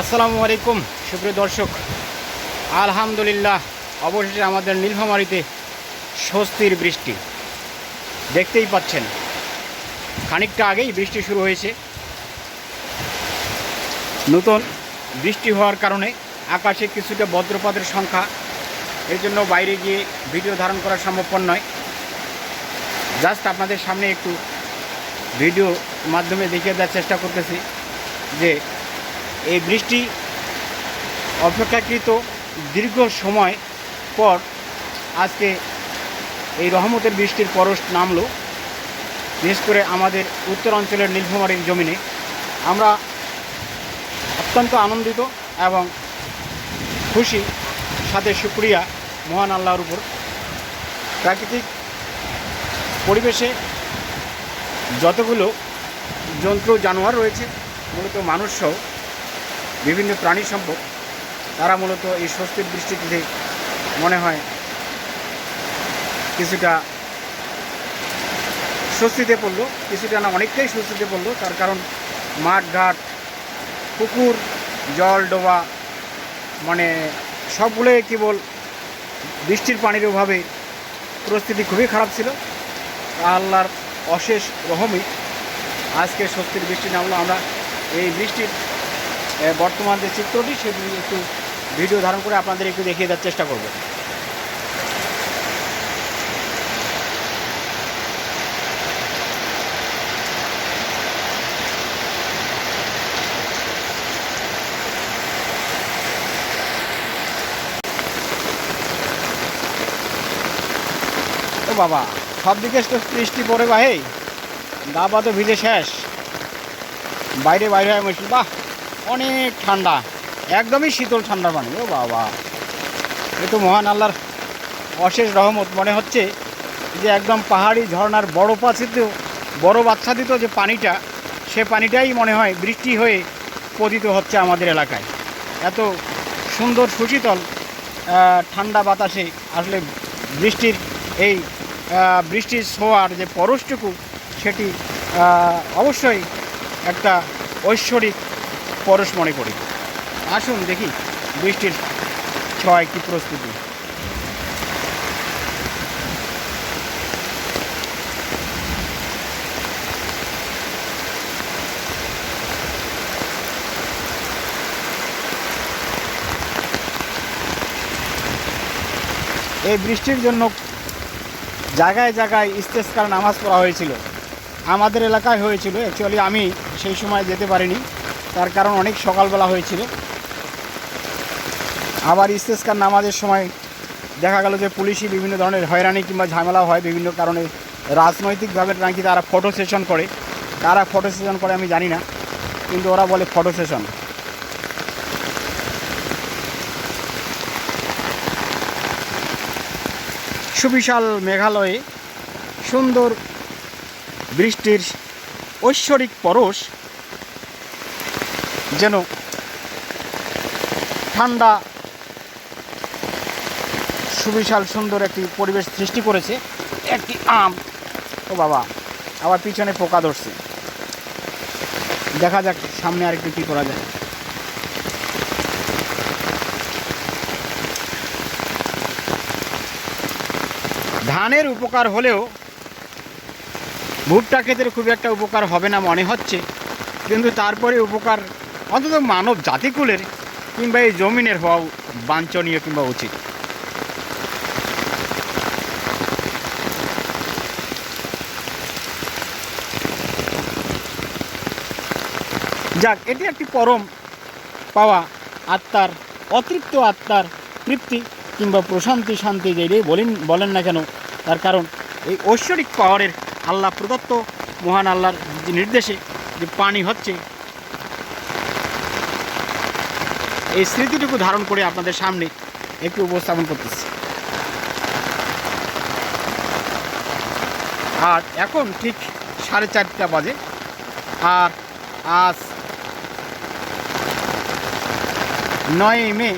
আসসালামু আলাইকুম, সুপ্রিয় দর্শক। আলহামদুলিল্লাহ, অবশেষে আমাদের নীলফামারিতে স্বস্তির বৃষ্টি। দেখতেই পাচ্ছেন, খানিকটা আগেই বৃষ্টি শুরু হয়েছে। নতুন বৃষ্টি হওয়ার কারণে আকাশে কিছুটা বজ্রপাতের সংখ্যা। এর জন্য বাইরে গিয়ে ভিডিও ধারণ করা সম্ভবপর নয়। জাস্ট আপনাদের সামনে একটু ভিডিও মাধ্যমে দেখিয়ে দেওয়ার চেষ্টা করতেছি যে এই বৃষ্টি অপেক্ষাকৃত দীর্ঘ সময় পর আজকে এই রহমতের বৃষ্টির পরশ নামলো, বিশেষ করে আমাদের উত্তর অঞ্চলের নীলফামারীর জমিনে। আমরা অত্যন্ত আনন্দিত এবং খুশি, সাথে সুক্রিয়া মহান আল্লাহর উপর। প্রাকৃতিক পরিবেশে যতগুলো জন্তু জানোয়ার রয়েছে, মূলত মানুষসহ বিভিন্ন প্রাণী সম্পদ, তারা মূলত এই স্বস্তির বৃষ্টিতে মনে হয় কিছুটা স্বস্তিতে পড়ল, কিছুটা না অনেকটাই স্বস্তিতে পড়ল। তার কারণ মাঠ, ঘাট, পুকুর, জল, ডোবা মানে সবগুলোই কেবল বৃষ্টির পানির অভাবে পরিস্থিতি খুবই খারাপ ছিল। আল্লাহর অশেষ রহমই আজকে স্বস্তির বৃষ্টি নামলো। আমরা এই বৃষ্টির বর্তমান যে চিত্রটি সেটি একটু ভিডিও ধারণ করে আপনাদের একটু দেখিয়ে দেওয়ার চেষ্টা করব। বাবা সব দিকে তো বৃষ্টি পড়ে বা হেই। গা পা তো ভিজে শেষ। বাইরে বাইরে হয়ে মুশকিল, বাহ। অনেক ঠান্ডা, একদমই শীতল ঠান্ডা পানি, ও বাবা। এ তো মহান আল্লাহর অশেষ রহমত। মনে হচ্ছে যে একদম পাহাড়ি বড় পাচ্ছিত বড় বাচ্চাদিত যে পানিটা, সে পানিটাই মনে হয় বৃষ্টি হয়ে পতিত হচ্ছে আমাদের এলাকায়। এত সুন্দর সুশীতল ঠান্ডা বাতাসে আসলে বৃষ্টির এই বৃষ্টির ছোঁয়ার যে পরশটুকু, সেটি অবশ্যই একটা ঐশ্বরিক পরশ মনে করি। আসুন দেখি। বৃষ্টির ছয় কি প্রস্তুতি? এই বৃষ্টির জন্য জায়গায় জায়গায় ইস্তেস্কার নামাজ পড়া হয়েছিল। আমাদের এলাকায় হয়েছিল। অ্যাকচুয়ালি আমি সেই সময় যেতে পারিনি। তার কারণ অনেক সকালবেলা হয়েছিল। আবার ইস্তেস্কার নামাজের সময় দেখা গেল যে পুলিশই বিভিন্ন ধরনের হয়রানি কিংবা ঝামেলা হয়, বিভিন্ন কারণে রাজনৈতিকভাবে নাকি তারা ফটো সেশন করে। তারা ফটো সেশন করে আমি জানি না, কিন্তু ওরা বলে ফটো সেশন। সুবিশাল মেঘালয়ে সুন্দর বৃষ্টির ঐশ্বরিক পরশ যেন ঠান্ডা, সুবিশাল, সুন্দর একটি পরিবেশ সৃষ্টি করেছে। একটি আম। ও বাবা, আবার পিছনে পোকা ধরছে। দেখা যাক সামনে আর একটু কী করা যায়। ধানের উপকার হলেও ভুট্টা ক্ষেতের খুব একটা উপকার হবে না মনে হচ্ছে। কিন্তু তারপরে উপকার অন্তত মানব জাতিকুলের কিংবা এই জমিনের হওয়া বাঞ্ছনীয় কিংবা উচিত। যাক, এটি একটি পরম পাওয়া আত্মার, অতৃপ্ত আত্মার তৃপ্তি কিংবা প্রশান্তি, শান্তি যেটাই বলেন বলেন না কেন, তার কারণ এই ঐশ্বরিক পাওয়ারের আল্লাহ প্রদত্ত মহান আল্লাহর যে নির্দেশে যে পানি হচ্ছে এই স্মৃতিটুকু ধারণ করে আপনাদের সামনে একটু উপস্থাপন করতেছি। আর এখন ঠিক সাড়ে চারটা বাজে। আর আজ নয় মে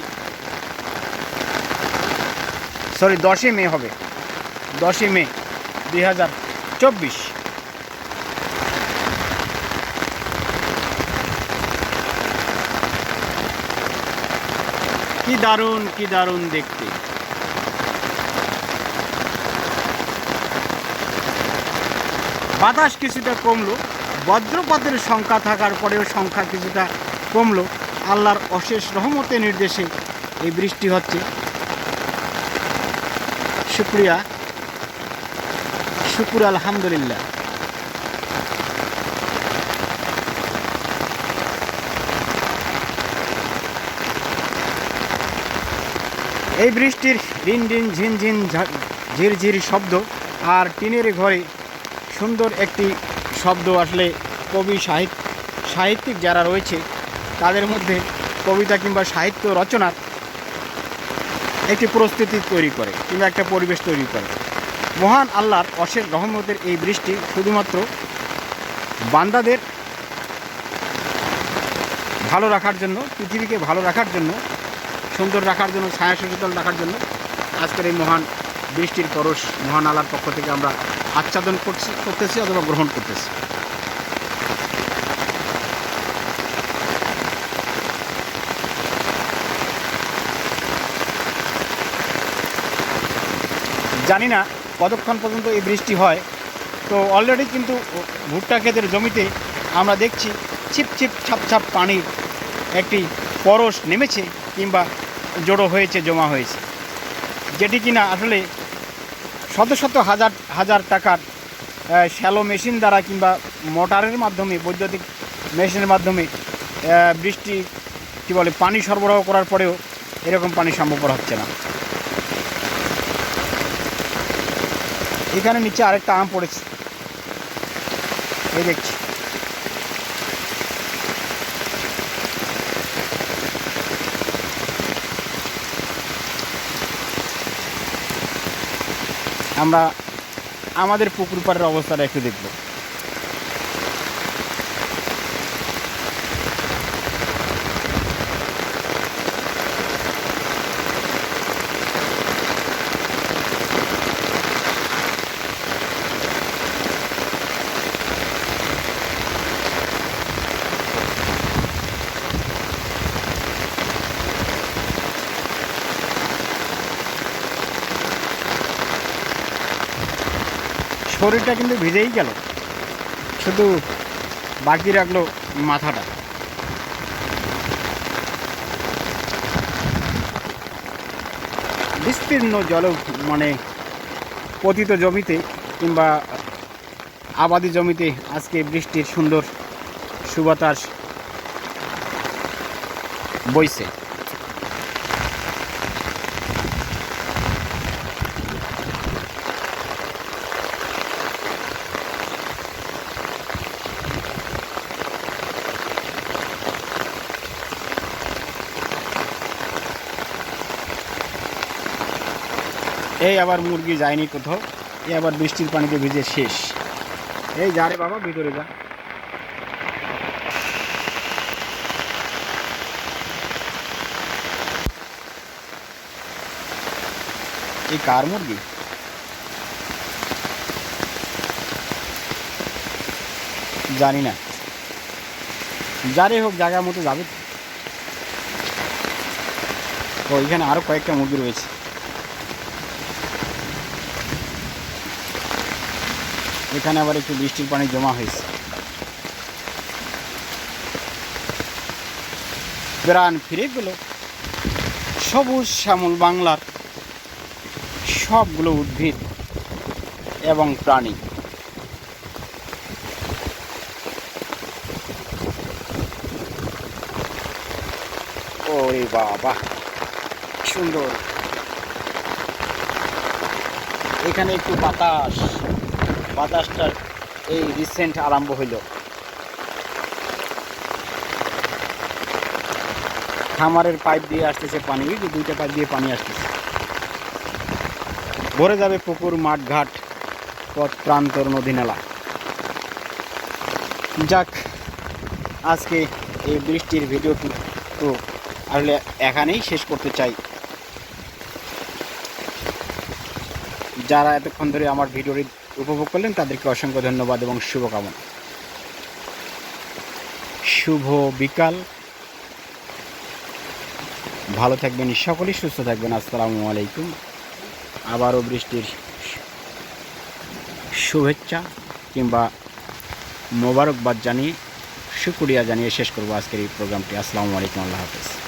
সরি দশই মে হবে। দশই মে, দুই হাজার চব্বিশ। কি দারুণ কি দারুণ দেখতে। বাতাস কিছুটা কমলো, বজ্রপাতের সংখ্যা থাকার পরেও সংখ্যা কিছুটা কমলো। আল্লাহর অশেষ রহমতের নির্দেশে এই বৃষ্টি হচ্ছে। শুক্রিয়া। শুকুর আলহামদুলিল্লাহ। এই বৃষ্টির রিন রিন ঝিনঝিন ঝিরঝির শব্দ, আর টিনের ঘরে সুন্দর একটি শব্দ আসলে কবি সাহিত্য সাহিত্যিক যারা রয়েছে, তাদের মধ্যে কবিতা কিংবা সাহিত্য রচনার একটি প্রস্তুতি তৈরি করে কিংবা একটা পরিবেশ তৈরি করে। মহান আল্লাহর অশেষ রহমতের এই বৃষ্টি শুধুমাত্র বান্দাদের ভালো রাখার জন্য, পৃথিবীকে ভালো রাখার জন্য সুন্দর রাখার জন্য ছায়া সচেতন রাখার জন্য আজকের এই মহান বৃষ্টির পরশ মহান আলার পক্ষ থেকে আমরা আচ্ছাদন করছি, করতেছি অথবা গ্রহণ করতেছি। জানি না কতক্ষণ পর্যন্ত এই বৃষ্টি হয়, তো অলরেডি কিন্তু ভুট্টা ক্ষেতের জমিতে আমরা দেখছি ছিপ ছিপ ছাপ ছাপ পানির একটি পরশ নেমেছে কিংবা জড়ো হয়েছে, জমা হয়েছে। যেটি কিনা আসলে শত শত হাজার হাজার টাকার শ্যালো মেশিন দ্বারা কিংবা মোটরের মাধ্যমে, বৈদ্যুতিক মেশিনের মাধ্যমে বৃষ্টি, কী বলে, পানি সরবরাহ করার পরেও এরকম পানি সম্ভবপর হচ্ছে না। এখানে নিচে আরেকটা আম পড়েছে। এই দেখছি। আমরা আমাদের পুকুর পাড়ের অবস্থাটা একটু দেখব। শরীরটা কিন্তু ভিজেই গেল। শুধু বাকি রাখল মাথাটা। বিস্তীর্ণ জল মানে পতিত জমিতে কিংবা আবাদি জমিতে আজকে বৃষ্টির সুন্দর সুবাতাস বইছে। এই আবার মুরগি যায়নি কোথাও, এই আবার বৃষ্টির পানিতে ভিজে শেষ। এই যা রে বাবা, ভিতরে যা। এই কার মুরগি? জানি না। যারে হোক, জায়গা মতো যাবে। তো। ও এখানে আরও কয়েকটা মুরগি রয়েছে। এখানে আবার একটু বৃষ্টির পানি জমা হয়েছে। প্রাণ ফিরে পেল সবুজ শ্যামল বাংলার সবগুলো উদ্ভিদ এবং প্রাণী। ওরে বাবা, সুন্দর। এখানে একটু বাতাস। বাতাসটার এই রিসেন্ট আরম্ভ হইল। খামারের পাইপ দিয়ে আসতেছে পানি দুইটা পাইপ দিয়ে পানি আসতেছে। ভরে যাবে পুকুর, মাঠ, ঘাট, পথ প্রান্তর নদী, নালা। যাক, আজকে এই বৃষ্টির ভিডিওটি তো আসলে এখানেই শেষ করতে চাই। যারা এতক্ষণ ধরে আমার ভিডিওটি উপভোগ করলেন, তাদেরকে অসংখ্য ধন্যবাদ এবং শুভকামনা। শুভ বিকাল। ভালো থাকবেন, সকলেই সুস্থ থাকবেন। আসসালামু আলাইকুম। আবারও বৃষ্টির শুভেচ্ছা কিংবা মোবারকবাদ জানিয়ে, শুক্রিয়া জানিয়ে শেষ করব আজকের এই প্রোগ্রামটি। আসসালামু আলাইকুম, আল্লাহ হাফেজ।